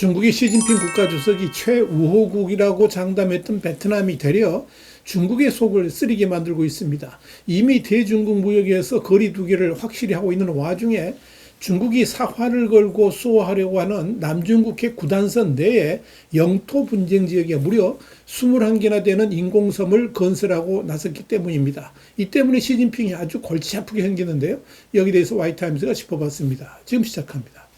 중국의 시진핑 국가주석이 최우호국이라고 장담했던 베트남이 되려 중국의 속을 쓰리게 만들고 있습니다. 이미 대중국 무역에서 거리 두기를 확실히 하고 있는 와중에 중국이 사활을 걸고 수호하려고 하는 남중국해 구단선 내에 영토 분쟁 지역에 무려 21개나 되는 인공섬을 건설하고 나섰기 때문입니다. 이 때문에 시진핑이 아주 골치 아프게 생기는데요. 여기 대해서 와이타임즈가 짚어봤습니다. 지금 시작합니다.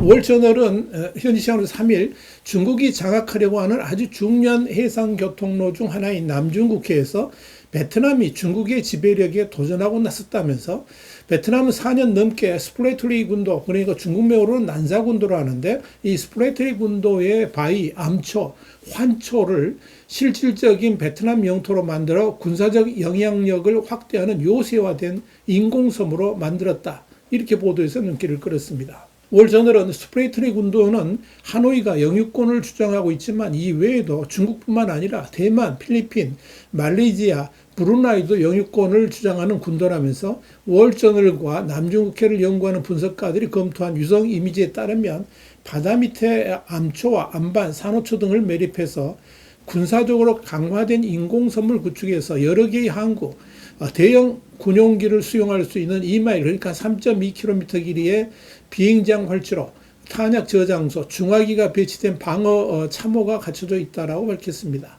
월저널은 어, 현지 시간으로 3일 중국이 장악하려고 하는 아주 중요한 해상 교통로 중 하나인 남중국해에서 베트남이 중국의 지배력에 도전하고 나섰다면서 베트남은 4년 넘게 스플레이트리 군도 그러니까 중국명으로는 난사군도로 하는데 이 스플레이트리 군도의 바위, 암초, 환초를 실질적인 베트남 영토로 만들어 군사적 영향력을 확대하는 요새화된 인공섬으로 만들었다. 이렇게 보도해서 눈길을 끌었습니다. 월저널은 스프레이트리 군도는 하노이가 영유권을 주장하고 있지만 이 외에도 중국뿐만 아니라 대만, 필리핀, 말레이시아, 브루나이도 영유권을 주장하는 군도라면서 월저널과 남중국해를 연구하는 분석가들이 검토한 유성 이미지에 따르면 바다 밑에 암초와 암반, 산호초 등을 매립해서 군사적으로 강화된 인공섬을 구축해서 여러 개의 항구, 어, 대형 군용기를 수용할 수 있는 2마일 그러니까 3.2km 길이의 비행장 활주로, 탄약 저장소, 중화기가 배치된 방어 어, 참호가 갖춰져 있다라고 밝혔습니다.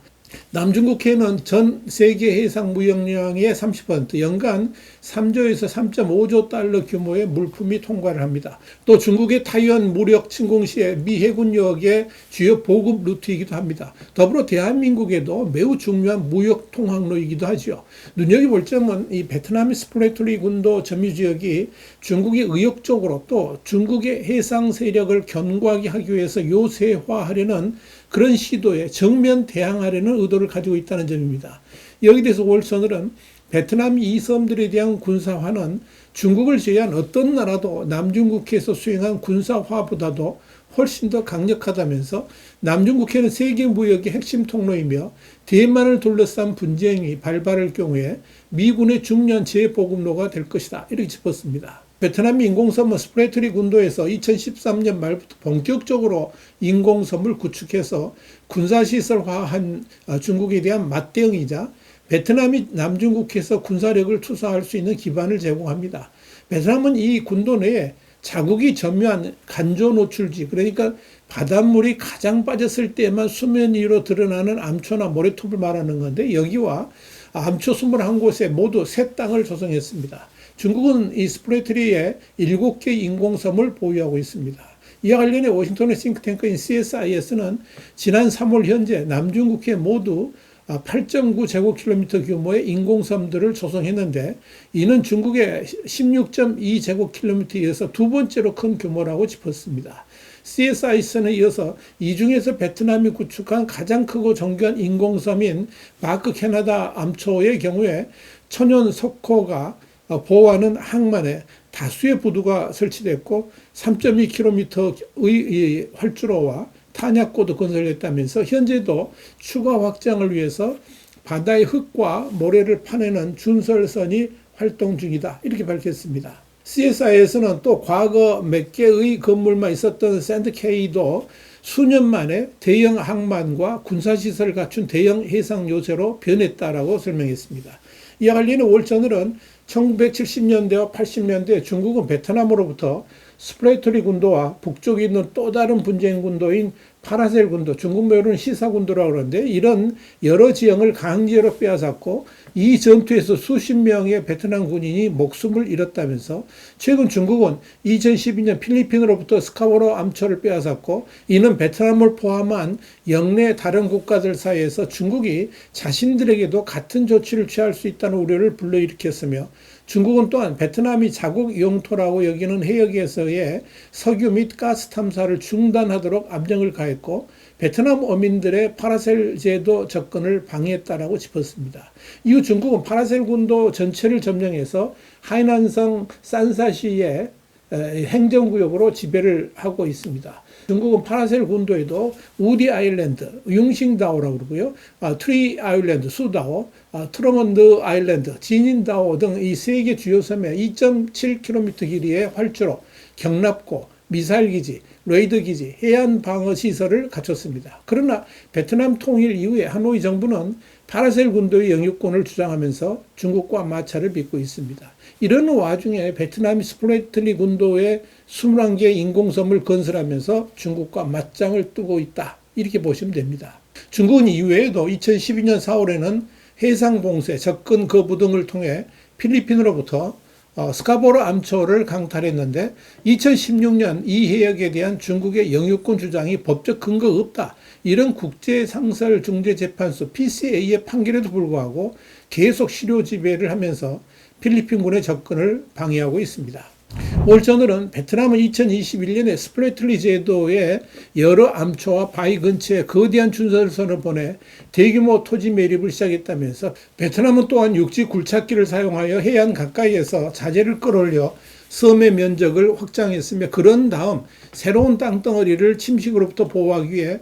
남중국해는 전 세계 해상 무역량의 30% 연간 3조에서 3.5조 달러 규모의 물품이 통과를 합니다. 또 중국의 타이완 무력 침공 시에 미 해군역의 주요 보급 루트이기도 합니다. 더불어 대한민국에도 매우 중요한 무역 통항로이기도 하죠. 눈여겨볼 점은 이 베트남의 스프레토리 군도 점유 지역이 중국이 의욕적으로 또 중국의 해상 세력을 견고하게 하기 위해서 요새화하려는 그런 시도에 정면 대항하려는 의도 를 가지고 있다는 점입니다. 여기 대해서 월선을은 베트남 이 섬들에 대한 군사화는 중국을 제외한 어떤 나라도 남중국해에서 수행한 군사화보다도 훨씬 더 강력하다면서 남중국해는 세계 무역의 핵심 통로이며 대만을 둘러싼 분쟁이 발발할 경우에 미군의 중요한 재보급로가 될 것이다. 이렇게 짚었습니다. 베트남 인공섬은 스프레트리 군도에서 2013년 말부터 본격적으로 인공섬을 구축해서 군사시설화한 어, 중국에 대한 맞대응이자 베트남이 남중국해에서 군사력을 투사할 수 있는 기반을 제공합니다. 베트남은 이 군도 내에 자국이 점유한 간조 노출지 그러니까 바닷물이 가장 빠졌을 때만 수면 위로 드러나는 암초나 모래톱을 말하는 건데 여기와 암초 21곳에 모두 새 땅을 조성했습니다. 중국은 이 스프레트리에 7개 인공섬을 보유하고 있습니다. 이와 관련해 워싱턴의 싱크탱크인 CSIS는 지난 3월 현재 남중국해 모두 8.9 제곱킬로미터 규모의 인공섬들을 조성했는데 이는 중국의 16.2 제곱킬로미터에서 두 번째로 큰 규모라고 짚었습니다. CSIS는 이어서 이 중에서 베트남이 구축한 가장 크고 정교한 인공섬인 마크 캐나다 암초의 경우에 천연 석호가 어, 보호하는 항만에 다수의 부두가 설치됐고 3.2km의 활주로와 탄약고도 건설했다면서 현재도 추가 확장을 위해서 바다의 흙과 모래를 파내는 준설선이 활동 중이다. 이렇게 밝혔습니다. CSI에서는 또 과거 몇 개의 건물만 있었던 샌드케이도 수년 만에 대형 항만과 군사시설을 갖춘 대형 해상 요새로 변했다라고 설명했습니다. 이와 관련해 월저널은 1970년대와 80년대 중국은 베트남으로부터 스프레이토리 군도와 북쪽에 있는 또 다른 분쟁 군도인 파라셀 군도, 중국말로는 시사 군도라고 그러는데 이런 여러 지형을 강제로 빼앗았고 이 전투에서 수십 명의 베트남 군인이 목숨을 잃었다면서 최근 중국은 2012년 필리핀으로부터 스카보로 암초를 빼앗았고 이는 베트남을 포함한 영내 다른 국가들 사이에서 중국이 자신들에게도 같은 조치를 취할 수 있다는 우려를 불러일으켰으며 중국은 또한 베트남이 자국 영토라고 여기는 해역에서의 석유 및 가스 탐사를 중단하도록 압력을 가했고 베트남 어민들의 파라셀 제도 접근을 방해했다라고 짚었습니다. 이후 중국은 파라셀 군도 전체를 점령해서 하이난성 산사시의 행정구역으로 지배를 하고 있습니다. 중국은 파라셀 군도에도 우디 아일랜드, 융싱다오라고 그러고요. 아, 트리 아일랜드, 수다오, 아, 트로먼드 아일랜드, 지닌다오 등 이 세 개 주요 섬에 2.7km 길이의 활주로, 경납고, 미사일 기지, 레이더 기지, 해안 방어 시설을 갖췄습니다. 그러나 베트남 통일 이후에 하노이 정부는 파라셀 군도의 영유권을 주장하면서 중국과 마찰을 빚고 있습니다. 이런 와중에 베트남이 스프레틀리 군도에 21개의 인공섬을 건설하면서 중국과 맞짱을 뜨고 있다. 이렇게 보시면 됩니다. 중국은 이외에도 2012년 4월에는 해상 봉쇄, 접근 거부 등을 통해 필리핀으로부터 어, 스카보르 암초를 강탈했는데 2016년 이 해역에 대한 중국의 영유권 주장이 법적 근거가 없다. 이런 국제상설중재재판소 PCA의 판결에도 불구하고 계속 실효 지배를 하면서 필리핀군의 접근을 방해하고 있습니다. 올전늘은 베트남은 2021년에 스플래틀리 제도에 여러 암초와 바위 근처에 거대한 준설선을 보내 대규모 토지 매립을 시작했다면서 베트남은 또한 육지 굴착기를 사용하여 해안 가까이에서 자재를 끌어올려 섬의 면적을 확장했으며 그런 다음 새로운 땅덩어리를 침식으로부터 보호하기 위해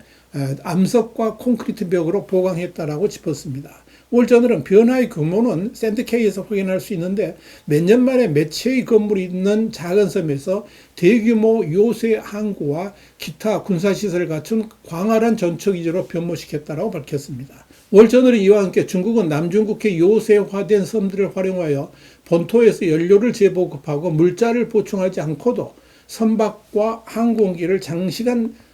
암석과 콘크리트 벽으로 보강했다라고 짚었습니다. 올전늘은 변화의 규모는 샌드케이에서 확인할 수 있는데 몇 년 만에 몇 채의 건물이 있는 작은 섬에서 대규모 요새 항구와 기타 군사시설을 갖춘 광활한 전초 기지로 변모시켰다고 밝혔습니다. 월전늘은 이와 함께 중국은 남중국해 요새화된 섬들을 활용하여 본토에서 연료를 재보급하고 물자를 보충하지 않고도 선박과 항공기를 장시간 어,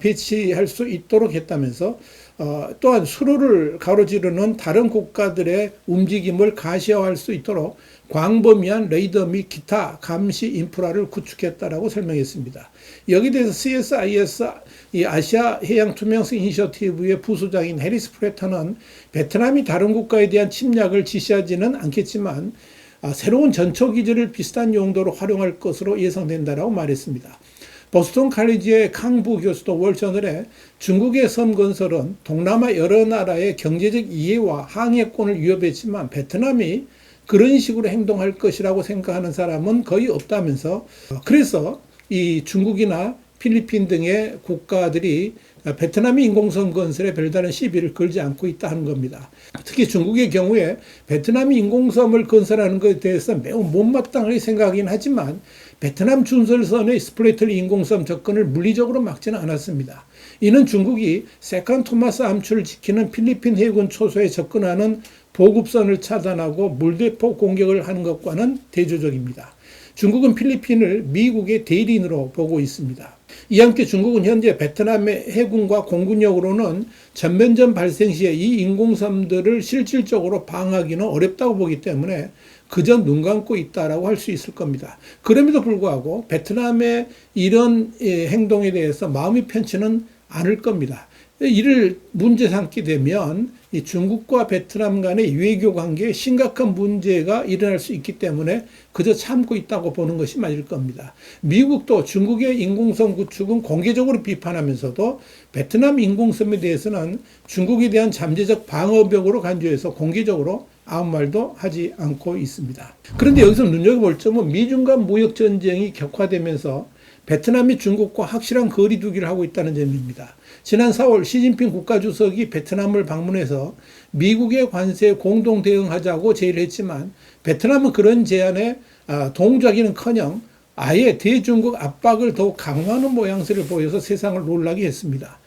배치할 수 있도록 했다면서 어, 또한 수로를 가로지르는 다른 국가들의 움직임을 가시화할 수 있도록 광범위한 레이더 및 기타 감시 인프라를 구축했다라고 설명했습니다. 여기 대해서 CSIS 이 아시아 해양 투명성 이니셔티브의 부소장인 해리스 프레터는 베트남이 다른 국가에 대한 침략을 지시하지는 않겠지만 아, 새로운 전초 기지를 비슷한 용도로 활용할 것으로 예상된다라고 말했습니다. 보스턴 칼리지의 강부 교수도 월저널에 중국의 섬 건설은 동남아 여러 나라의 경제적 이해와 항해권을 위협했지만 베트남이 그런 식으로 행동할 것이라고 생각하는 사람은 거의 없다면서 그래서 이 중국이나 필리핀 등의 국가들이 베트남이 인공섬 건설에 별다른 시비를 걸지 않고 있다 하는 겁니다. 특히 중국의 경우에 베트남이 인공섬을 건설하는 것에 대해서 매우 못마땅하게 생각하긴 하지만 베트남 준설선의 스플레틀 인공섬 접근을 물리적으로 막지는 않았습니다. 이는 중국이 세컨 토마스 암초를 지키는 필리핀 해군 초소에 접근하는 보급선을 차단하고 물대포 공격을 하는 것과는 대조적입니다. 중국은 필리핀을 미국의 대리인으로 보고 있습니다. 이와 함께 중국은 현재 베트남의 해군과 공군력으로는 전면전 발생 시에 이 인공섬들을 실질적으로 방하기는 어렵다고 보기 때문에 그저 눈 감고 있다라고 할 수 있을 겁니다. 그럼에도 불구하고 베트남의 이런 예, 행동에 대해서 마음이 편치는 않을 겁니다. 이를 문제 삼게 되면 이 중국과 베트남 간의 외교 관계에 심각한 문제가 일어날 수 있기 때문에 그저 참고 있다고 보는 것이 맞을 겁니다. 미국도 중국의 인공섬 구축은 공개적으로 비판하면서도 베트남 인공섬에 대해서는 중국에 대한 잠재적 방어벽으로 간주해서 공개적으로 아무 말도 하지 않고 있습니다. 그런데 여기서 눈여겨볼 점은 미중 간 무역 전쟁이 격화되면서 베트남이 중국과 확실한 거리두기를 하고 있다는 점입니다. 지난 4월 시진핑 국가주석이 베트남을 방문해서 미국의 관세에 공동 대응하자고 제의를 했지만 베트남은 그런 제안에 아, 동조하기는커녕 아예 대중국 압박을 더욱 강화하는 모양새를 보여서 세상을 놀라게 했습니다.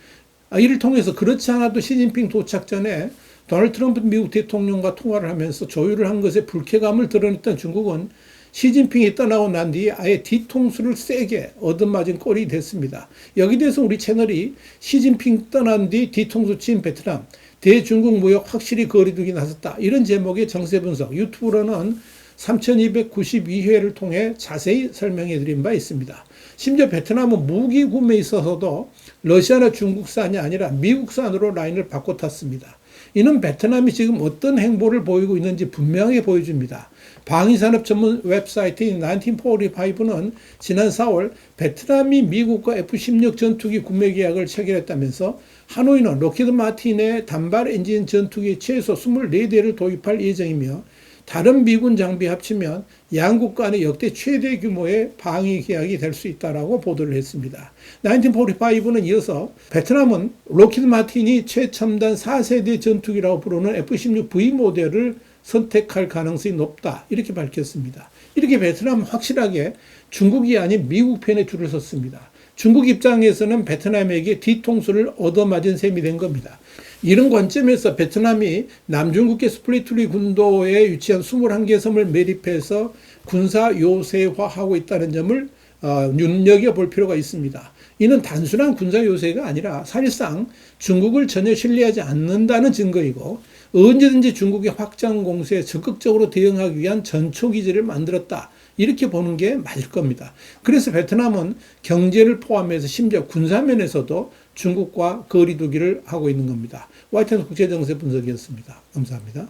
아, 이를 통해서 그렇지 않아도 시진핑 도착 전에 도널드 트럼프 미국 대통령과 통화를 하면서 조율을 한 것에 불쾌감을 드러냈던 중국은 시진핑이 떠나고 난 뒤에 아예 뒤통수를 세게 얻어맞은 꼴이 됐습니다. 여기 대해서 우리 채널이 시진핑 떠난 뒤 뒤통수 친 베트남, 대중국 무역 확실히 거리두기 나섰다. 이런 제목의 정세 분석 유튜브로는 3292회를 통해 자세히 설명해 드린 바 있습니다. 심지어 베트남은 무기 구매에 있어서도 러시아나 중국산이 아니라 미국산으로 라인을 바꿔 탔습니다. 이는 베트남이 지금 어떤 행보를 보이고 있는지 분명히 보여줍니다. 방위산업 전문 웹사이트인 1945는 지난 4월 베트남이 미국과 F-16 전투기 구매 계약을 체결했다면서 하노이는 로키드 마틴의 단발 엔진 전투기 최소 24대를 도입할 예정이며 다른 미군 장비 합치면 양국 간의 역대 최대 규모의 방위 계약이 될 수 있다라고 보도를 했습니다. 1945는 이어서 베트남은 로키드 마틴이 최첨단 4세대 전투기라고 부르는 F-16V 모델을 선택할 가능성이 높다. 이렇게 밝혔습니다. 이렇게 베트남은 확실하게 중국이 아닌 미국 편에 줄을 섰습니다. 중국 입장에서는 베트남에게 뒤통수를 얻어맞은 셈이 된 겁니다. 이런 관점에서 베트남이 남중국해 스플리트리 군도에 위치한 21개 섬을 매립해서 군사 요새화하고 있다는 점을 어, 눈여겨볼 필요가 있습니다. 이는 단순한 군사 요새가 아니라 사실상 중국을 전혀 신뢰하지 않는다는 증거이고 언제든지 중국의 확장 공세에 적극적으로 대응하기 위한 전초 기지를 만들었다. 이렇게 보는 게 맞을 겁니다. 그래서 베트남은 경제를 포함해서 심지어 군사면에서도 중국과 거리두기를 하고 있는 겁니다. 와이튼 국제정세 분석이었습니다. 감사합니다.